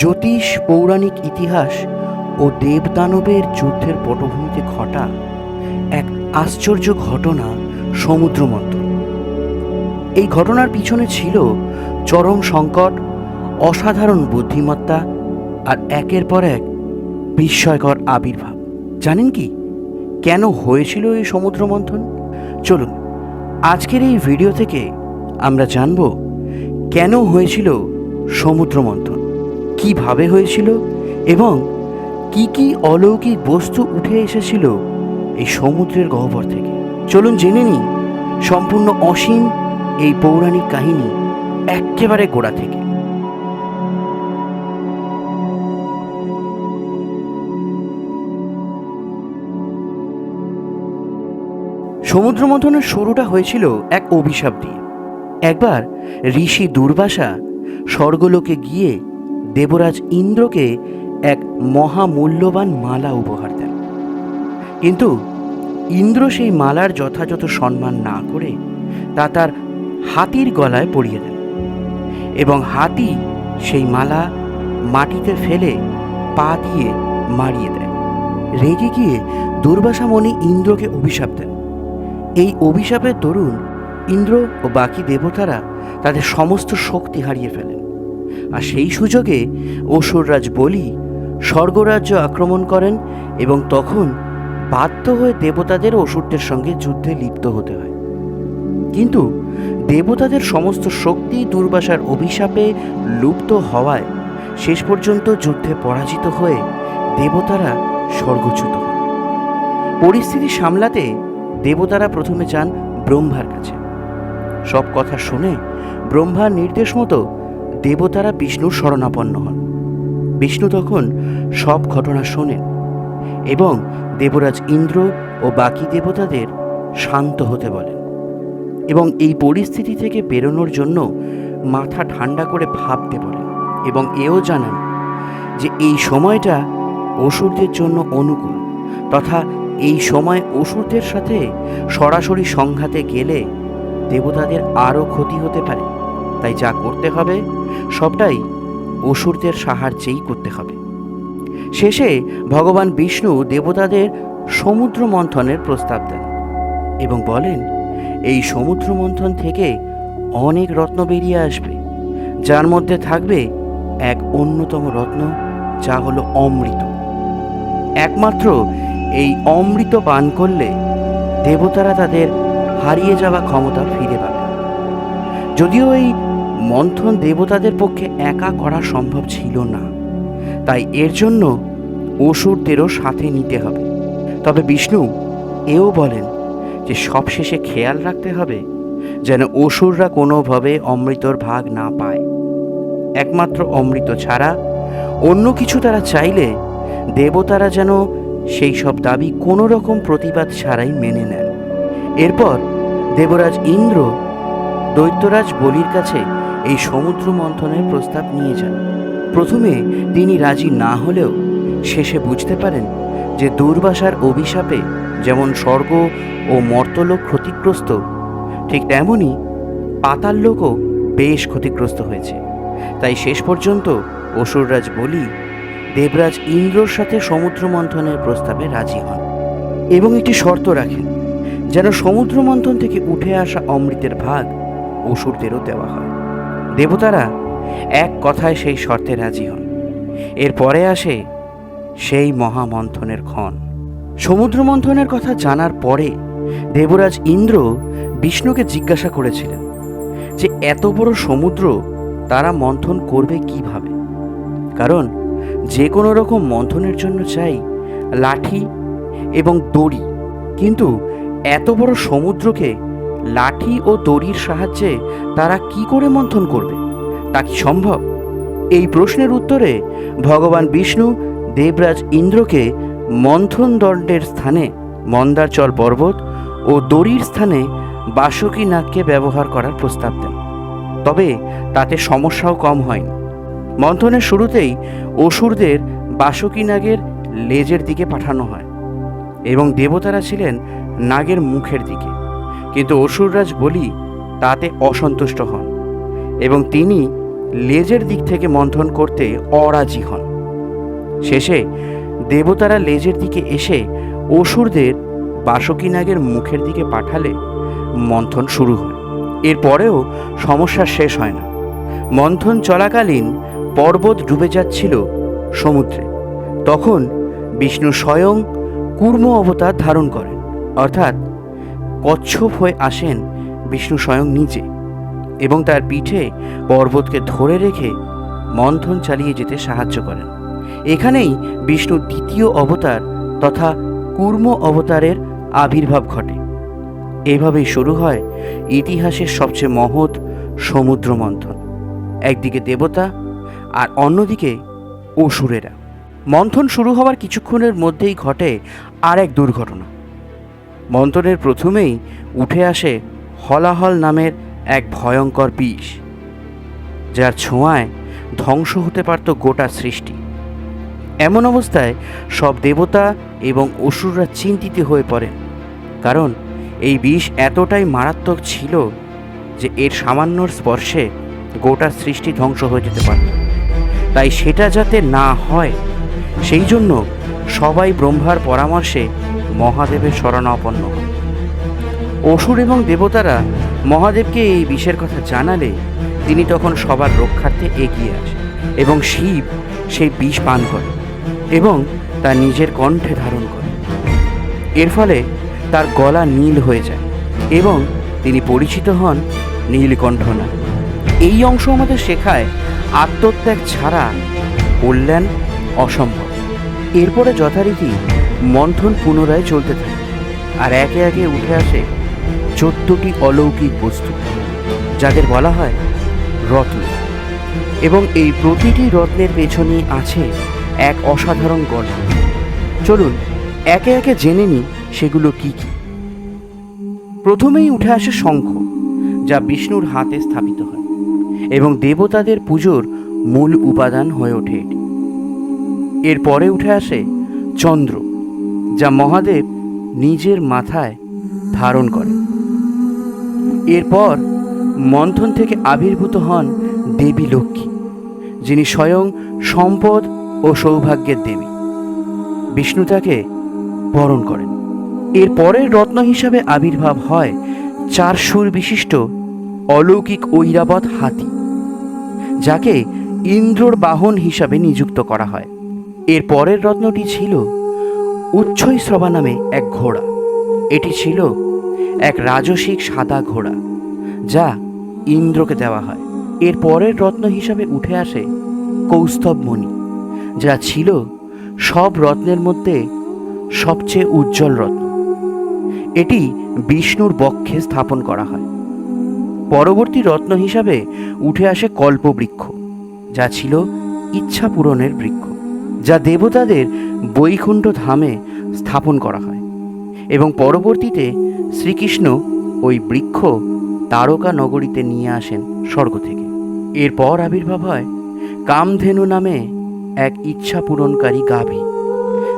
জ্যোতিষ, পৌরাণিক ইতিহাস ও দেবদানবের যুদ্ধের পটভূমিতে ঘটা এক আশ্চর্য ঘটনা সমুদ্র মন্থন এই ঘটনার পিছনে ছিল চরম সংকট, অসাধারণ বুদ্ধিমত্তা আর একের পর এক বিস্ময়কর আবির্ভাব। জানেন কি? কেন হয়েছিল এই সমুদ্র মন্থন চলুন, আজকের এই ভিডিও থেকে আমরা জানব কেন হয়েছিল সমুদ্র মন্থন কীভাবে হয়েছিল এবং কি কি অলৌকিক বস্তু উঠে এসেছিল এই সমুদ্রের গহ্বর থেকে? চলুন জেনে নিই সম্পূর্ণ অসীম এই পৌরাণিক কাহিনী একেবারে গোড়া থেকে। সমুদ্র মন্থনের শুরুটা হয়েছিল এক অভিশাপ দিয়ে। একবার ঋষি দুর্বাসা স্বর্গলোকে গিয়ে দেবরাজ ইন্দ্রকে এক মহামূল্যবান মালা উপহার দেন। কিন্তু ইন্দ্র সেই মালার যথাযথ সম্মান না করে তা তার হাতির গলায় পরিয়ে দেন এবং হাতি সেই মালা মাটিতে ফেলে পা দিয়ে মারিয়ে দেয়। রেগে গিয়ে দুর্বাসা মণি ইন্দ্রকে অভিশাপ দেন। এই অভিশাপের দরুন ইন্দ্র ও বাকি দেবতারা তাদের সমস্ত শক্তি হারিয়ে ফেলেন। আর সেই সুযোগে অসুররাজ বলি স্বর্গরাজ্য আক্রমণ করেন এবং তখন বাধ্য হয়ে দেবতাদের অসুরদের সঙ্গে যুদ্ধে লিপ্ত হতে হয়। কিন্তু দেবতাদের সমস্ত শক্তি দুর্বাসার অভিশাপে লুপ্ত হওয়ায় শেষ পর্যন্ত যুদ্ধে পরাজিত হয়ে দেবতারা স্বর্গচ্যুত হন। পরিস্থিতি সামলাতে দেবতারা প্রথমে যান ব্রহ্মার কাছে। সব কথা শুনে ব্রহ্মার নির্দেশ মতো দেবতারা বিষ্ণুর শরণাপন্ন হন। বিষ্ণু তখন সব ঘটনা শোনেন এবং দেবরাজ ইন্দ্র ও বাকি দেবতাদের শান্ত হতে বলেন এবং এই পরিস্থিতি থেকে বেরোনোর জন্য মাথা ঠান্ডা করে ভাবতে বলেন এবং এও জানান যে এই সময়টা অসুরদের জন্য অনুকূল তথা এই সময় অসুরদের সাথে সরাসরি সংঘাতে গেলে দেবতাদের আরও ক্ষতি হতে পারে। তাই যা করতে হবে, সবটাই অসুরদের সাহায্যেই করতে হবে। শেষে ভগবান বিষ্ণু দেবতাদের সমুদ্র মন্থনের প্রস্তাব দেন এবং বলেন, এই সমুদ্র মন্থন থেকে অনেক রত্ন বেরিয়ে আসবে, যার মধ্যে থাকবে এক অন্যতম রত্ন, যা হলো অমৃত। একমাত্র এই অমৃত পান করলে দেবতারা তাদের হারিয়ে যাওয়া ক্ষমতা ফিরে পাবে। যদিও এই মন্থন দেবতাদের পক্ষে একা করা সম্ভব ছিল না। তাই এর জন্য অসুরদেরও সাথে নিতে হবে। তবে বিষ্ণু এও বলেন যে সবশেষে খেয়াল রাখতে হবে যেন অসুররা কোনোভাবে অমৃতর ভাগ না পায়। একমাত্র অমৃত ছাড়া অন্য কিছু তারা চাইলে দেবতারা যেন সেই সব দাবি কোনো রকম প্রতিবাদ ছাড়াই মেনে নেন। এরপর দেবরাজ ইন্দ্র দৈত্যরাজ বলির কাছে এই সমুদ্র মন্থনের প্রস্তাব নিয়ে যান। প্রথমে তিনি রাজি না হলেও শেষে বুঝতে পারেন যে দুর্বাসার অভিশাপে যেমন স্বর্গ ও মর্তলোক ক্ষতিগ্রস্ত, ঠিক তেমনই পাতাললোকও বেশ ক্ষতিগ্রস্ত হয়েছে। তাই শেষ পর্যন্ত অসুররাজ বলি দেবরাজ ইন্দ্রর সাথে সমুদ্র মন্থনের প্রস্তাবে রাজি হন এবং একটি শর্ত রাখেন, যেন সমুদ্র মন্থন থেকে উঠে আসা অমৃতের ভাগ অসুরদেরও দেওয়া হয়। দেবতারা এক কথায় সেই শর্তে রাজি হন। এরপরে আসে সেই মহামন্থনের ক্ষণ। সমুদ্র মন্থনের কথা জানার পরে দেবরাজ ইন্দ্র বিষ্ণুকে জিজ্ঞাসা করেছিলেন যে, এত বড় সমুদ্র তারা মন্থন করবে কীভাবে? কারণ যে কোনো রকম মন্থনের জন্য চাই লাঠি এবং দড়ি। কিন্তু এত বড় সমুদ্রকে লাঠি ও দড়ির সাহায্যে তারা কি করে মন্থন করবে? তা কি সম্ভব? এই প্রশ্নের উত্তরে ভগবান বিষ্ণু দেবরাজ ইন্দ্রকে মন্থন দণ্ডের স্থানে মন্দারচল পর্বত ও দড়ির স্থানে বাসুকী নাগকে ব্যবহার করার প্রস্তাব দেন। তবে তাতে সমস্যাও কম হয়নি। মন্থনের শুরুতেই অসুরদের বাসুকী নাগের লেজের দিকে পাঠানো হয় এবং দেবতারা ছিলেন নাগের মুখের দিকে। কিন্তু অসুররাজ বলি, তাতে অসন্তুষ্ট হন এবং তিনি লেজের দিক থেকে মন্থন করতে অরাজি হন। শেষে দেবতারা লেজের দিকে এসে অসুরদের বাসকি নাগের মুখের দিকে পাঠালে মন্থন শুরু হয়। এরপরেও সমস্যা শেষ হয় না। মন্থন চলাকালীন পর্বত ডুবে যাচ্ছিল সমুদ্রে। তখন বিষ্ণু স্বয়ং কূর্ম অবতার ধারণ করেন, অর্থাৎ কচ্ছপ হয়ে আসেন বিষ্ণু স্বয়ং নিজে এবং তার পিঠে পর্বতকে ধরে রেখে মন্থন চালিয়ে যেতে সাহায্য করেন। এখানেই বিষ্ণুর দ্বিতীয় অবতার তথা কূর্ম অবতারের আবির্ভাব ঘটে। এভাবেই শুরু হয় ইতিহাসের সবচেয়ে মহৎ সমুদ্র মন্থন একদিকে দেবতা আর অন্যদিকে অসুরেরা। মন্থন শুরু হওয়ার কিছুক্ষণের মধ্যেই ঘটে আর এক দুর্ঘটনা। মন্থনের প্রথমেই উঠে আসে হলাহল নামের এক ভয়ঙ্কর বিষ, যার ছোঁয়ায় ধ্বংস হতে পারত গোটা সৃষ্টি। এমন অবস্থায় সব দেবতা এবং অসুররা চিন্তিত হয়ে পড়েন, কারণ এই বিষ এতটাই মারাত্মক ছিল যে এর সামান্য স্পর্শে গোটা সৃষ্টি ধ্বংস হয়ে যেতে পারত। তাই সেটা যাতে না হয়, সেই জন্য সবাই ব্রহ্মার পরামর্শে মহাদেবের শরণাপন্ন হয় অসুর এবং দেবতারা মহাদেবকে এই বিষের কথা জানালে তিনি তখন সবার রক্ষার্থে এগিয়ে আসেন এবং শিব সেই বিষ পান করে এবং তা নিজের কণ্ঠে ধারণ করে এর ফলে তার গলা নীল হয়ে যায় এবং তিনি পরিচিত হন নীলকণ্ঠ নামে। এই অংশ আমাদের শেখায় আত্মত্যাগ ছাড়া কল্যাণ অসম্ভব। এরপরে যথারীতি মন্থন পুনরায় চলতে থাকে আর একে একে উঠে আসে চোদ্দটি অলৌকিক বস্তু, যাদের বলা হয় রত্ন। এবং এই প্রতিটি রত্নের পেছনেই আছে এক অসাধারণ গল্প। চলুন, একে একে জেনে নিই সেগুলো কি কি। প্রথমেই উঠে আসে শঙ্খ, যা বিষ্ণুর হাতে স্থাপিত হয়, এবং দেবতাদের পুজোর মূল উপাদান হয়ে ওঠে এটি। এরপরে উঠে আসে চন্দ্র যা মহাদেব নিজের মাথায় ধারণ করেন। এরপর মন্থন থেকে আবির্ভূত হন দেবী লক্ষ্মী, যিনি স্বয়ং সম্পদ ও সৌভাগ্যের দেবী। বিষ্ণু তাকে বরণ করেন। এর পরের রত্ন হিসাবে আবির্ভাব হয় চার সুর বিশিষ্ট অলৌকিক ঐরাবত হাতি, যাকে ইন্দ্রর বাহন হিসাবে নিযুক্ত করা হয়। এর পরের রত্নটি ছিল উচ্ছৈশ্রবা নামে এক ঘোড়া। এটি ছিল এক রাজসিক সাদা ঘোড়া, যা ইন্দ্রকে দেওয়া হয়। এর পরের রত্ন হিসাবে উঠে আসে কৌস্তব মণি যা ছিল সব রত্নের মধ্যে সবচেয়ে উজ্জ্বল রত্ন। এটি বিষ্ণুর বক্ষে স্থাপন করা হয়। পরবর্তী রত্ন হিসাবে উঠে আসে কল্পবৃক্ষ, যা ছিল ইচ্ছা পূরণের বৃক্ষ, যা দেবতাদের বৈকুণ্ঠ ধামে স্থাপন করা হয় এবং পরবর্তীতে শ্রীকৃষ্ণ ওই বৃক্ষ তারকা নগরীতে নিয়ে আসেন স্বর্গ থেকে। এরপর আবির্ভাব হয় কামধেনু নামে এক ইচ্ছা পূরণকারী গাভী,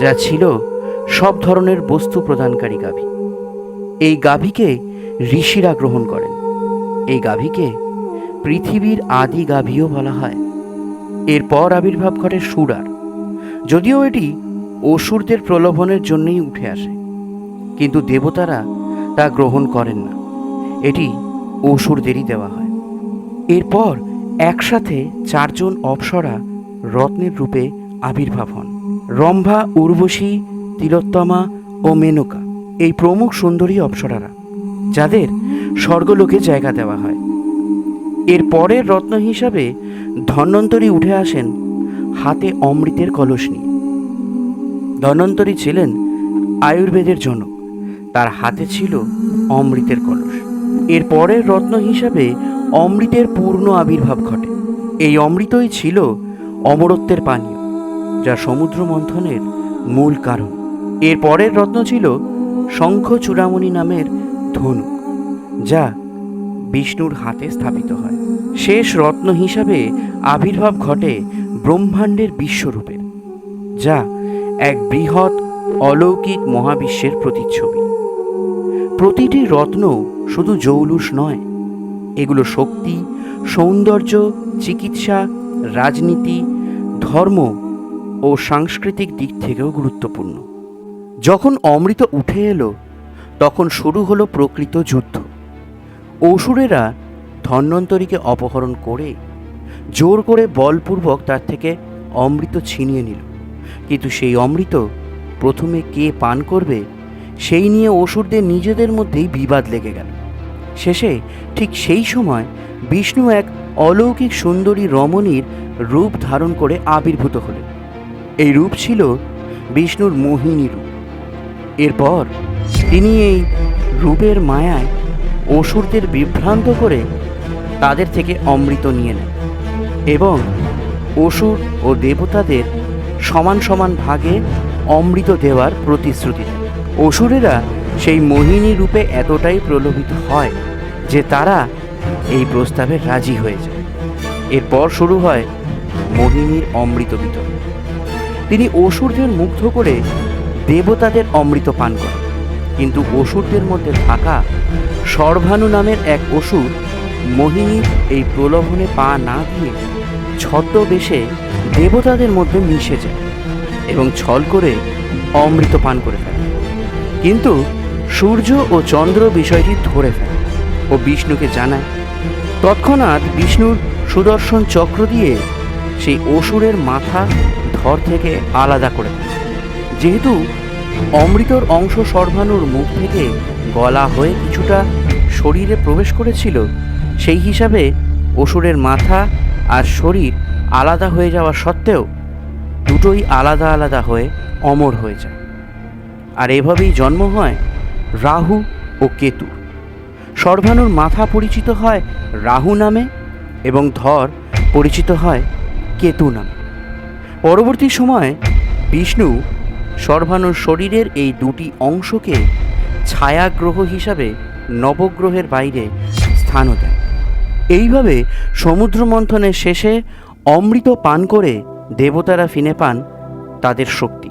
যা ছিল সব ধরনের বস্তু প্রদানকারী গাভী। এই গাভীকে ঋষিরা গ্রহণ করেন। এই গাভীকে পৃথিবীর আদি গাভীও বলা হয়। এরপর আবির্ভাব ঘটে সুরার, যদিও এটি অসুরদের প্রলোভনের জন্যই উঠে আসে। কিন্তু দেবতারা তা গ্রহণ করেন না। এটি অসুরদেরই দেওয়া হয়। এরপর একসাথে চারজন অপ্সরা রত্নের রূপে আবির্ভাব হন। রম্ভা, উর্বশী, তিলোত্তমা ও মেনকা, এই প্রমুখ সুন্দরী অপ্সরারা, যাদের স্বর্গলোকে জায়গা দেওয়া হয়। এর পরের রত্ন হিসাবে ধন্বন্তরী উঠে আসেন হাতে অমৃতের কলস নিয়ে। ধন্বন্তরী ছিলেন আয়ুর্বেদের জনক। তার হাতে ছিল অমৃতের কলস। এর পরের রত্ন হিসাবে অমৃতের পূর্ণ আবির্ভাব ঘটে। এই অমৃতই ছিল অমরত্বের পানীয়, যা সমুদ্র মন্থনের মূল কারণ। এর পরের রত্ন ছিল শঙ্খ চূড়ামণি নামের ধনুক, যা বিষ্ণুর হাতে স্থাপিত হয়। শেষ রত্ন হিসাবে আবির্ভাব ঘটে ব্রহ্মাণ্ডের বিশ্বরূপের, যা এক বৃহৎ অলৌকিক মহাবিশ্বের প্রতিচ্ছবি। প্রতিটি রত্ন শুধু জৌলুস নয়, এগুলো শক্তি, সৌন্দর্য, চিকিৎসা, রাজনীতি, ধর্ম ও সাংস্কৃতিক দিক থেকেও গুরুত্বপূর্ণ। যখন অমৃত উঠে এলো, তখন শুরু হলো প্রকৃত যুদ্ধ। অসুরেরা ধন্বন্তরীকে অপহরণ করে, জোর করে বলপূর্বক তার থেকে অমৃত ছিনিয়ে নিল। কিন্তু সেই অমৃত প্রথমে কে পান করবে, সেই নিয়ে অসুরদের নিজেদের মধ্যেই বিবাদ লেগে গেল। শেষে ঠিক সেই সময় বিষ্ণু এক অলৌকিক সুন্দরী রমণীর রূপ ধারণ করে আবির্ভূত হলেন। এই রূপ ছিল বিষ্ণুর মোহিনী রূপ। এরপর তিনি এই রূপের মায়ায় অসুরদের বিভ্রান্ত করে তাদের থেকে অমৃত নিয়ে নেন এবং অসুর ও দেবতাদের সমান সমান ভাগে অমৃত দেওয়ার প্রতিশ্রুতি দেন অসুরেরা সেই মোহিনী রূপে এতটাই প্রলোভিত হয় যে তারা এই প্রস্তাবে রাজি হয়ে যায়। এরপর শুরু হয় মোহিনীর অমৃত বিতরণ। তিনি অসুরদের মুগ্ধ করে দেবতাদের অমৃত পান করেন। কিন্তু অসুরদের মধ্যে থাকা সর্বানু নামের এক অসুর মোহিনীর এই প্রলোভনে পা না দিয়ে ছদ্মবেশে দেবতাদের মধ্যে মিশে যায় এবং ছল করে অমৃত পান করে ফেলে। কিন্তু সূর্য ও চন্দ্র বিষয়টি ধরে ফেলে ও বিষ্ণুকে জানায়, তৎক্ষণাৎ বিষ্ণুর সুদর্শন চক্র দিয়ে সেই অসুরের মাথা ধর থেকে আলাদা করে যেহেতু অমৃতর অংশ সর্বানুর মুখ থেকে গলা হয়ে কিছুটা শরীরে প্রবেশ করেছিল, সেই হিসাবে অসুরের মাথা আর শরীর আলাদা হয়ে যাওয়া সত্ত্বেও দুটোই আলাদা আলাদা হয়ে অমর হয়ে যায়। আর এভাবেই জন্ম হয় রাহু ও কেতু। সর্বানুর মাথা পরিচিত হয় রাহু নামে এবং ধর পরিচিত হয় কেতু নামে। পরবর্তী সময়ে বিষ্ণু সর্বানুর শরীরের এই দুটি অংশকে ছায়াগ্রহ হিসাবে নবগ্রহের বাইরে স্থানও দেন। এইভাবে সমুদ্র মন্থনের শেষে অমৃত পান করে দেবতারা ফিনে পান তাদের শক্তি।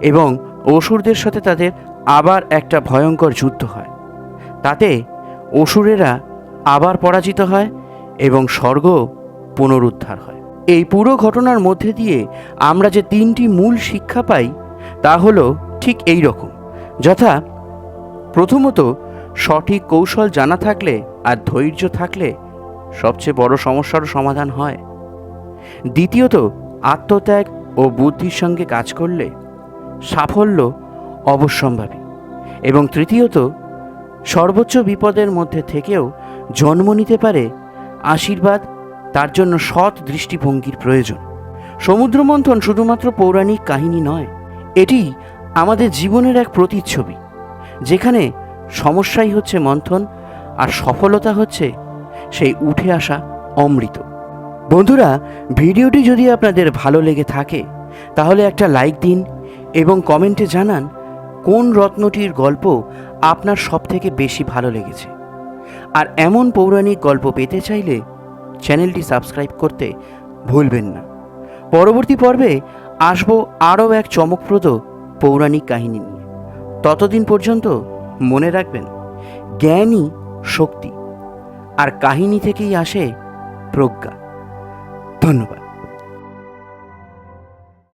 এবং অসুরদের সাথে তাদের আবার একটা ভয়ঙ্কর যুদ্ধ হয়। তাতে অসুরেরা আবার পরাজিত হয় এবং স্বর্গ পুনরুদ্ধার হয়। এই পুরো ঘটনার মধ্যে দিয়ে আমরা যে তিনটি মূল শিক্ষা পাই, তা হলো ঠিক এই রকম, যথা প্রথমত সঠিক কৌশল জানা থাকলে আর ধৈর্য থাকলে সবচেয়ে বড় সমস্যারও সমাধান হয়। দ্বিতীয়ত, আত্মত্যাগ ও বুদ্ধির সঙ্গে কাজ করলে সাফল্য অবশ্যম্ভাবী। এবং তৃতীয়ত, সর্বোচ্চ বিপদের মধ্যে থেকেও জন্ম নিতে পারে আশীর্বাদ, তার জন্য সৎ দৃষ্টিভঙ্গির প্রয়োজন। সমুদ্রমন্থন শুধুমাত্র পৌরাণিক কাহিনী নয়, এটি আমাদের জীবনের এক প্রতিচ্ছবি, যেখানে সমস্যাই হচ্ছে মন্থন আর সফলতা হচ্ছে সেই উঠে আসা অমৃত। বন্ধুরা, ভিডিওটি যদি আপনাদের ভালো লেগে থাকে, তাহলে একটা লাইক দিন এবং কমেন্টে জানান কোন রত্নটির গল্প আপনার সব থেকে বেশি ভালো লেগেছে। আর এমন পৌরাণিক গল্প পেতে চাইলে চ্যানেলটি সাবস্ক্রাইব করতে ভুলবেন না। পরবর্তী পর্বে আসব আরও এক চমকপ্রদ পৌরাণিক কাহিনী নিয়ে। ততদিন পর্যন্ত মনে রাখবেন জ্ঞানই শক্তি আর কাহিনী থেকেই আসে প্রজ্ঞা। ধন্যবাদ।